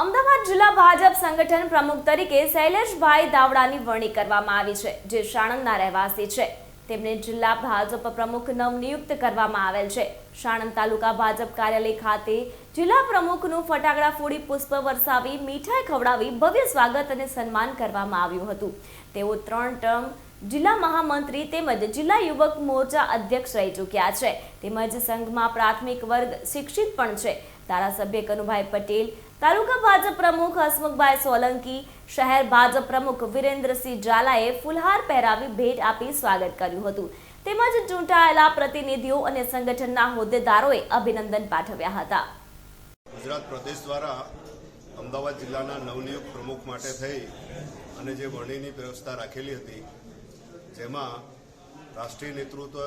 અમદાવાદ જિલ્લા ભાજપ સંગઠન પ્રમુખ તરીકે શૈલેષભાઈ દાવડાની વરણી કરવામાં આવી છે, જે સાણંદના રહેવાસી છે. તેમને જિલ્લા ભાજપ પ્રમુખ નવનિયુક્ત કરવામાં આવેલ છે. સાણંદ તાલુકા ભાજપ કાર્યાલય ખાતે જિલ્લા પ્રમુખનું ફટાકડા ફોડી પુષ્પ વરસાવી, મીઠાઈ ખવડાવી, ભવ્ય સ્વાગત અને સન્માન કરવામાં આવ્યું હતું. તેઓ ત્રણ ટર્મ જિલ્લા મહામંત્રી તેમજ જિલ્લા યુવક મોરચા અધ્યક્ષ રહી ચૂક્યા છે. તેમજ સંઘમાં પ્રાથમિક વર્ગ શિક્ષિત પણ છે. ધારાસભ્ય કનુભાઈ પટેલ તાલુકા ભાજપ પ્રમુખ હસમુખભાઈ સોલંકી, શહેર ભાજપ પ્રમુખ વિરેન્દ્રસિંહ ઝાલાએ ફુલહાર પહેરાવી ભેટ આપી સ્વાગત કર્યું હતું. તેમજ ચૂંટાયેલા પ્રતિનિધિઓ અને સંગઠનના હોદ્દેદારોએ અભિનંદન પાઠવ્યા હતા. ગુજરાત પ્રદેશ દ્વારા અમદાવાદ જિલ્લાના નવનિયુક્ત પ્રમુખ માટે થઈ અને જે વરણીની વ્યવસ્થા રાખેલી હતી, જેમાં રાષ્ટ્રીય નેતૃત્વ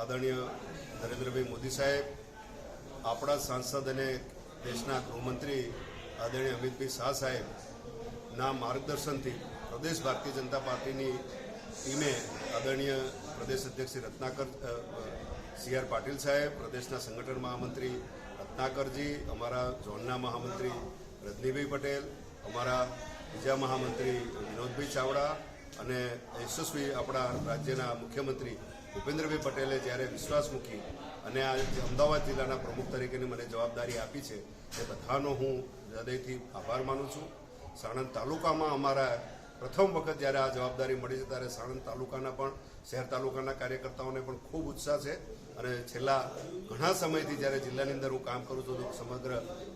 આદરણીય નરેન્દ્રભાઈ મોદી સાહેબ, આપણા સાંસદ અને દેશના ગૃહમંત્રી આદરણીય અમિતભાઈ શાહ સાહેબના માર્ગદર્શનથી પ્રદેશ ભારતીય જનતા પાર્ટીની ટીમે આદરણીય પ્રદેશ અધ્યક્ષ શ્રી રત્નાકર સી આર પાટીલ સાહેબ, પ્રદેશના સંગઠન મહામંત્રી રત્નાકરજી, અમારા ઝોનના મહામંત્રી રજનીભાઈ પટેલ, અમારા બીજા મહામંત્રી વિનોદભાઈ ચાવડા અને યશસ્વી આપણા રાજ્યના મુખ્યમંત્રી ભૂપેન્દ્રભાઈ પટેલે જ્યારે વિશ્વાસ મૂકી અને આ અમદાવાદ જિલ્લાના પ્રમુખ તરીકેની મને જવાબદારી આપી છે, એ બધાનો હું હૃદયથી આભાર માનું છું. સાણંદ તાલુકામાં અમારા પ્રથમ વખત જ્યારે આ જવાબદારી મળી છે, ત્યારે સાણંદ તાલુકાના પણ, શહેર તાલુકાના કાર્યકર્તાઓને પણ ખૂબ ઉત્સાહ છે. અને છેલ્લા ઘણા સમયથી જ્યારે જિલ્લાની અંદર હું કામ કરું છું, તો સમગ્ર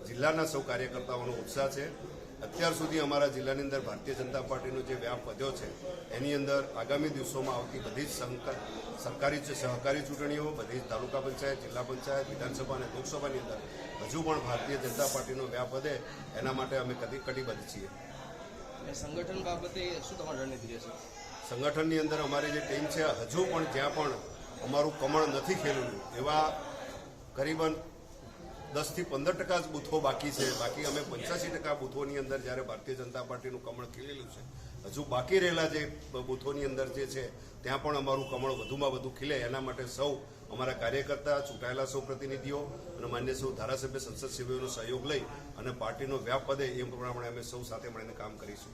જિલ્લાના સૌ કાર્યકર્તાઓનો ઉત્સાહ છે. અત્યાર સુધી અમારા જિલ્લાની અંદર ભારતીય જનતા પાર્ટીનો જે વ્યાપ વધ્યો છે એની અંદર આગામી દિવસોમાં આવતી બધી જ સરકારી સહકારી ચૂંટણીઓ બધી જ તાલુકા પંચાયત જિલ્લા પંચાયત વિધાનસભા અને લોકસભાની અંદર હજુ પણ ભારતીય જનતા પાર્ટીનો વ્યાપ વધે એના માટે અમે કદી કટિબદ્ધ છીએ. સંગઠન બાબતે શું તમારી રણનીતિ રહેશે? સંગઠનની અંદર અમારી જે ટીમ છે હજુ પણ જ્યાં પણ અમારું કમળ નથી ખેલેલું એવા કરીબન દસથી પંદર ટકા જ બૂથો બાકી છે. બાકી અમે પંચ્યાસી ટકા બૂથોની અંદર જ્યારે ભારતીય જનતા પાર્ટીનું કમળ ખીલેલું છે. હજુ બાકી રહેલા જે બૂથોની અંદર જે છે, ત્યાં પણ અમારું કમળ વધુમાં વધુ ખીલે. એના માટે સૌ અમારા કાર્યકર્તા, ચૂંટાયેલા સૌ પ્રતિનિધિઓ અને માન્ય સૌ ધારાસભ્ય, સંસદ સભ્યોનો સહયોગ લઈ અને પાર્ટીનો વ્યાપ વધે એ પ્રમાણે અમે સૌ સાથે મળીને કામ કરીશું.